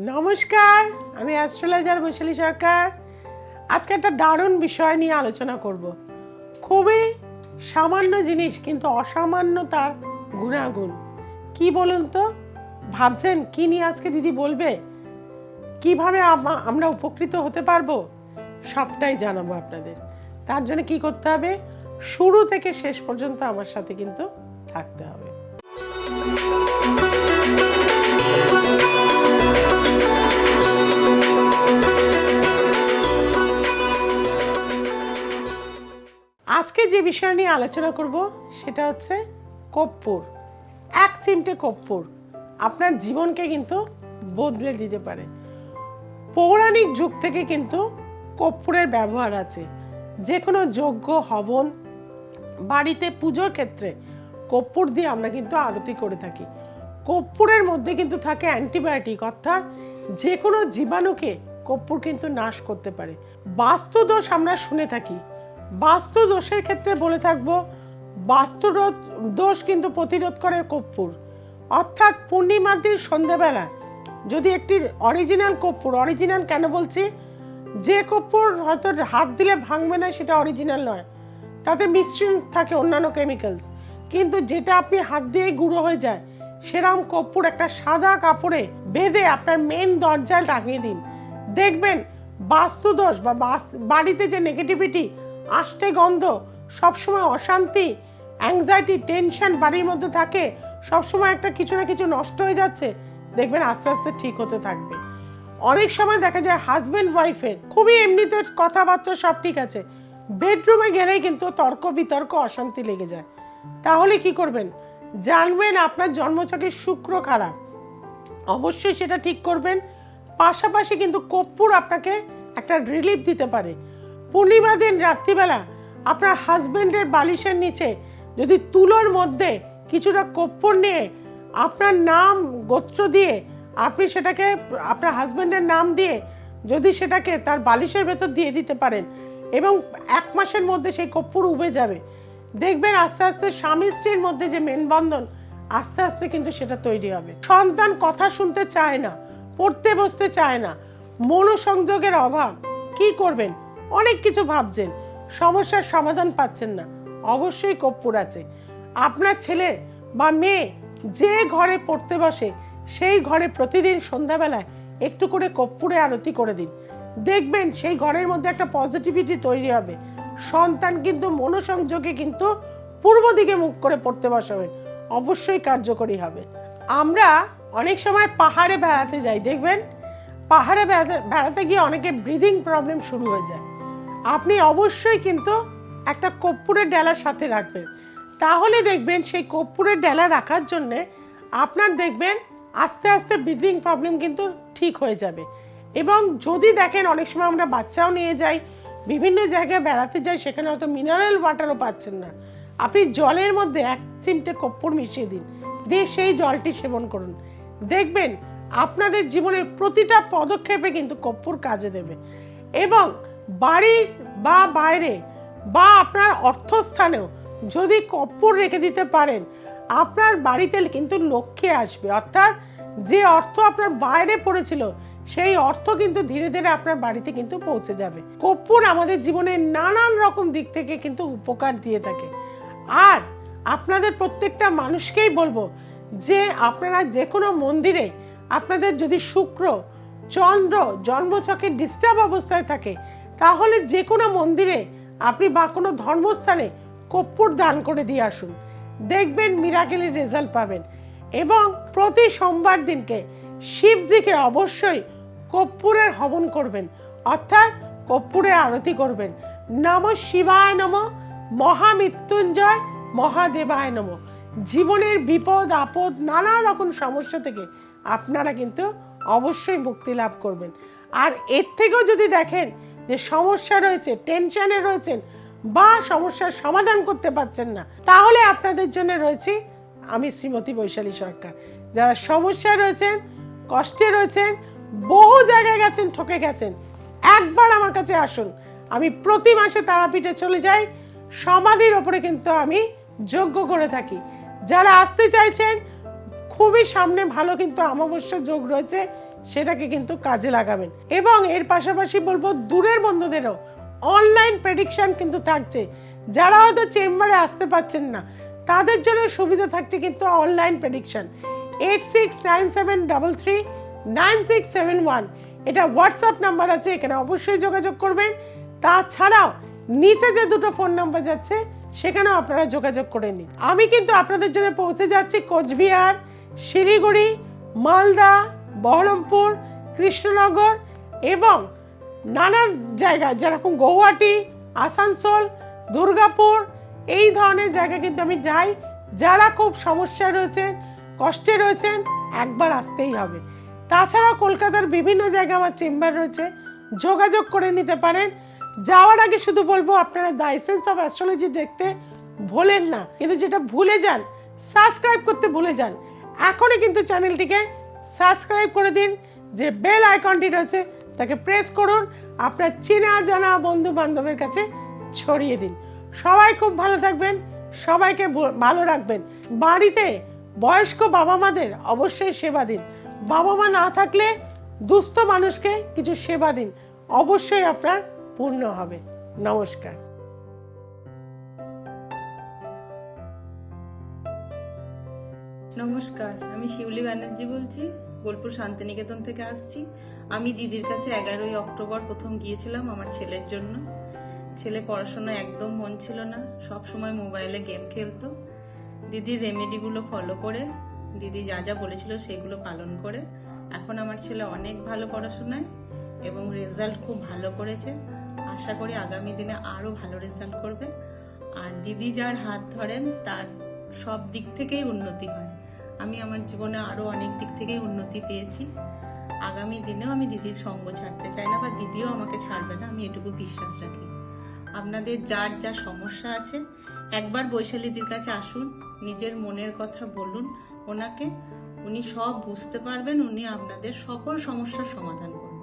নমস্কার, আমি অ্যাস্ট্রোলজার বৈশালী সরকার। আজকে একটা দারুণ বিষয় নিয়ে আলোচনা করব। খুবই সামান্য জিনিস, কিন্তু অসামান্য তার গুণাগুণ। কি বলুন তো? ভাবছেন কি নিয়ে আজকে দিদি বলবে? কীভাবে আমা- আমরা উপকৃত হতে পারব? সবটাই জানাব আপনাদের। তার জন্য কি করতে হবে? শুরু থেকে শেষ পর্যন্ত আমার সাথে কিন্তু থাকতে হবে। বিষয় নিয়ে আলোচনা করব, সেটা হচ্ছে কর্পূর। এক চিমটে কর্পূর আপনার জীবনকে কিন্তু বদলে দিতে পারে। পৌরাণিক যুগ থেকে কিন্তু কর্পূরের ব্যবহার আছে। যে কোনো যজ্ঞ, হবন, বাড়িতে পুজোর ক্ষেত্রে কর্পূর দিয়ে আমরা কিন্তু আরতি করে থাকি। কর্পূরের মধ্যে কিন্তু থাকে অ্যান্টিবায়োটিক, অর্থাৎ যে কোনো জীবাণুকে কর্পূর কিন্তু নাশ করতে পারে। বাস্তু দোষ আমরা শুনে থাকি বাস্তু দোষের ক্ষেত্রে বলে থাকব বাস্তু দোষ কিন্তু প্রতিরোধ করে কর্পূর। অর্থাৎ পূর্ণিমার দিন সন্ধ্যেবেলা যদি একটি অরিজিনাল কর্পূর অরিজিনাল কেন বলছি? যে কর্পূর হয়তো হাত দিলে ভাঙবে না, সেটা অরিজিনাল নয়। তাতে মিশ্রণ থাকে অন্যান্য কেমিক্যালস কিন্তু যেটা আপনি হাত দিয়ে গুঁড়ো হয়ে যায় সেরকম কর্পূর একটা সাদা কাপড়ে বেঁধে আপনার মেন দরজায় টাঙিয়ে দিন। দেখবেন বাস্তুদোষ বা বাড়িতে যে নেগেটিভিটি আষ্টে গন্ধ, সবসময় অশান্তি অ্যাংজাইটি টেনশন বাড়ির মধ্যে থাকে, সবসময় একটা কিছু না কিছু নষ্ট হয়ে যাচ্ছে, দেখবেন আস্তে আস্তে ঠিক হতে থাকবে। অনেক সময় দেখা যায় হাজবেন্ড ওয়াইফের খুবই এমনিতে কথাবার্তা সব ঠিক আছে বেডরুমে গেলেই কিন্তু তর্ক বিতর্ক, অশান্তি লেগে যায়। তাহলে কি করবেন? জানবেন আপনার জন্মছকে শুক্র খারাপ। অবশ্যই সেটা ঠিক করবেন, পাশাপাশি কিন্তু কর্পূর আপনাকে একটা রিলিফ দিতে পারে। পূর্ণিমা দিন রাত্রিবেলা আপনার হাজবেন্ডের বালিশের নিচে যদি তুলোর মধ্যে কিছুটা কর্পূর নিয়ে আপনার নাম, গোত্র দিয়ে আপনি সেটাকে, আপনার হাজবেন্ডের নাম দিয়ে যদি সেটাকে তার বালিশের ভেতর দিয়ে দিতে পারেন এবং এক মাসের মধ্যে সেই কর্পূর উবে যাবে। দেখবেন আস্তে আস্তে স্বামী স্ত্রীর মধ্যে যে মেনবন্ধন আস্তে আস্তে কিন্তু সেটা তৈরি হবে। সন্তান কথা শুনতে চায় না, পড়তে বসতে চায় না। মনোসংযোগের অভাব, কি করবেন? অনেক কিছু ভাবছেন, সমস্যার সমাধান পাচ্ছেন না। অবশ্যই কর্পূর আছে। আপনার ছেলে বা মেয়ে যে ঘরে পড়তে বসে, সেই ঘরে প্রতিদিন সন্ধ্যাবেলায় একটু করে কর্পূরে আরতি করে দিন। দেখবেন সেই ঘরের মধ্যে একটা পজিটিভিটি তৈরি হবে। সন্তান কিন্তু মনোসংযোগে কিন্তু পূর্ব দিকে মুখ করে পড়তে বসাবেন অবশ্যই কার্যকরী হবে। আমরা অনেক সময় পাহাড়ে বেড়াতে যাই, দেখবেন? পাহাড়ে বেড়াতে বেড়াতে গিয়ে অনেকে ব্রিদিং প্রবলেম শুরু হয়ে যায়। আপনি অবশ্যই কিন্তু একটা কর্পূরের ডেলার সাথে রাখবেন। তাহলে দেখবেন সেই কর্পূরের ডেলা রাখার জন্যে আপনার দেখবেন আস্তে আস্তে ব্রিদিং প্রবলেম কিন্তু ঠিক হয়ে যাবে। এবং যদি দেখেন অনেক সময় আমরা বাচ্চাও নিয়ে যাই, বিভিন্ন জায়গায় বেড়াতে যাই, সেখানে হয়তো মিনারেল ওয়াটারও পাচ্ছেন না। আপনি জলের মধ্যে এক চিমটে কর্পূর মিশিয়ে দিন, দিয়ে সেই জলটি সেবন করুন। দেখবেন আপনাদের জীবনের প্রতিটা পদক্ষেপে কিন্তু কর্পূর কাজে দেবে। এবং বাড়ির বা বাইরে বা আপনার অর্থস্থানেও যদি কর্পূর রেখে দিতে পারেন, আপনার বাড়িতে কিন্তু লক্ষ্যে আসবে। অর্থাৎ যে অর্থ আপনার বাইরে পড়েছিল, সেই অর্থ কিন্তু ধীরে ধীরে আপনার বাড়িতে কিন্তু পৌঁছে যাবে। কর্পূর আমাদের জীবনে নানান রকম দিক থেকে কিন্তু উপকার দিয়ে থাকে। আর আপনাদের প্রত্যেকটা মানুষকেই বলব যে আপনারা যে কোনো মন্দিরে আপনাদের যদি শুক্র, চন্দ্র জন্মছকে ডিস্টার্ব অবস্থায় থাকে তাহলে যে কোনো মন্দিরে আপনি বা কোনো ধর্মস্থানে কর্পূর দান করে দিয়ে আসুন। দেখবেন মিরাকেলের রেজাল্ট পাবেন এবং প্রতি সোমবার দিনকে শিবজিকে অবশ্যই কর্পূরের হবন করবেন, অর্থাৎ কর্পূরে আরতি করবেন। নম শিবায় নম মহামৃত্যুঞ্জয় মহাদেবায় নম। জীবনের বিপদ, আপদ, নানা রকম সমস্যা থেকে আপনারা কিন্তু অবশ্যই মুক্তি লাভ করবেন। আর এর থেকেও যদি দেখেন যে সমস্যা রয়েছে টেনশনে রয়েছেন বা সমস্যার সমাধান করতে পারছেন না, তাহলে আপনাদের জন্য রয়েছি আমি শ্রীমতী বৈশালী সরকার। যারা সমস্যায় রয়েছেন, কষ্টে রয়েছেন, বহু জায়গায় গেছেন, ঠকে গেছেন, একবার আমার কাছে আসুন। আমি প্রতি মাসে তারাপীঠে চলে যাই, সমাধির ওপরে কিন্তু আমি যোগ্য করে থাকি। যারা আসতে চাইছেন, খুবই সামনে ভালো কিন্তু অমাবস্যা যোগ রয়েছে সেটাকে কিন্তু কাজে লাগাবেন। এবং এর পাশাপাশি বলব, দূরের বন্ধুদেরও অনলাইন প্রেডিকশন কিন্তু থাকছে। যারা হয়তো চেম্বারে আসতে পারছেন না, তাদের জন্য সুবিধা থাকছে কিন্তু online prediction eight six nine seven double three nine six seven one এটা হোয়াটসঅ্যাপ নাম্বার আছে, এখানে অবশ্যই যোগাযোগ করবেন। তাছাড়াও নিচে যে দুটো ফোন নাম্বার যাচ্ছে, সেখানেও আপনারা যোগাযোগ করে নিন। আমি কিন্তু আপনাদের জন্য পৌঁছে যাচ্ছি কোচবিহার, শিলিগুড়ি, মালদা বহরমপুর, কৃষ্ণনগর এবং নানান জায়গা যেরকম গৌহাটি, আসানসোল, দুর্গাপুর, এই ধরনের জায়গা কিন্তু আমি যাই। যারা খুব সমস্যায় রয়েছেন, কষ্টে রয়েছেন, একবার আসতেই হবে। তাছাড়া কলকাতার বিভিন্ন জায়গায় আমার চেম্বার রয়েছে, যোগাযোগ করে নিতে পারেন। যাওয়ার আগে শুধু বলব, আপনারা দ্য এসেন্স অফ অ্যাস্ট্রোলজি দেখতে ভোলেন না। কিন্তু যেটা ভুলে যান, সাবস্ক্রাইব করতে ভুলে যান। এখনই কিন্তু চ্যানেলটিকে সাবস্ক্রাইব করে দিন, যে বেল আইকনটি রয়েছে তাকে প্রেস করুন, আপনার চেনা জানা বন্ধু বান্ধবের কাছে ছড়িয়ে দিন। সবাই খুব ভালো থাকবেন, সবাইকে ভালো রাখবেন। বাড়িতে বয়স্ক বাবা মাদের অবশ্যই সেবা দিন। বাবা মা না থাকলে দুস্থ মানুষকে কিছু সেবা দিন। অবশ্যই আপনার পূর্ণ হবে। নমস্কার। নমস্কার, আমি শিউলি ব্যানার্জি বলছি, বোলপুর শান্তিনিকেতন থেকে আসছি। আমি দিদির কাছে এগারোই অক্টোবর প্রথম গিয়েছিলাম আমার ছেলের জন্য। ছেলে পড়াশোনা একদম মন ছিল না, সব সময় মোবাইলে গেম খেলতো। দিদির রেমেডিগুলো ফলো করে, দিদি যা যা বলেছিল সেগুলো পালন করে। এখন আমার ছেলে অনেক ভালো পড়াশোনায় এবং রেজাল্ট খুব ভালো করেছে। আশা করি আগামী দিনে আরও ভালো রেজাল্ট করবে। আর দিদি যার হাত ধরেন, তার সব দিক থেকেই উন্নতি হয়। আমি আমার জীবনে আরও অনেক দিক থেকেই উন্নতি পেয়েছি। আগামী দিনেও আমি দিদির সঙ্গ ছাড়তে চাই না বা দিদিও আমাকে ছাড়বে না, আমি এটুকু বিশ্বাস রাখি। আপনাদের যার যা সমস্যা আছে, একবার বৈশালীদির কাছে আসুন, নিজের মনের কথা বলুন, ওনাকে উনি সব বুঝতে পারবেন, উনি আপনাদের সকল সমস্যার সমাধান করবেন।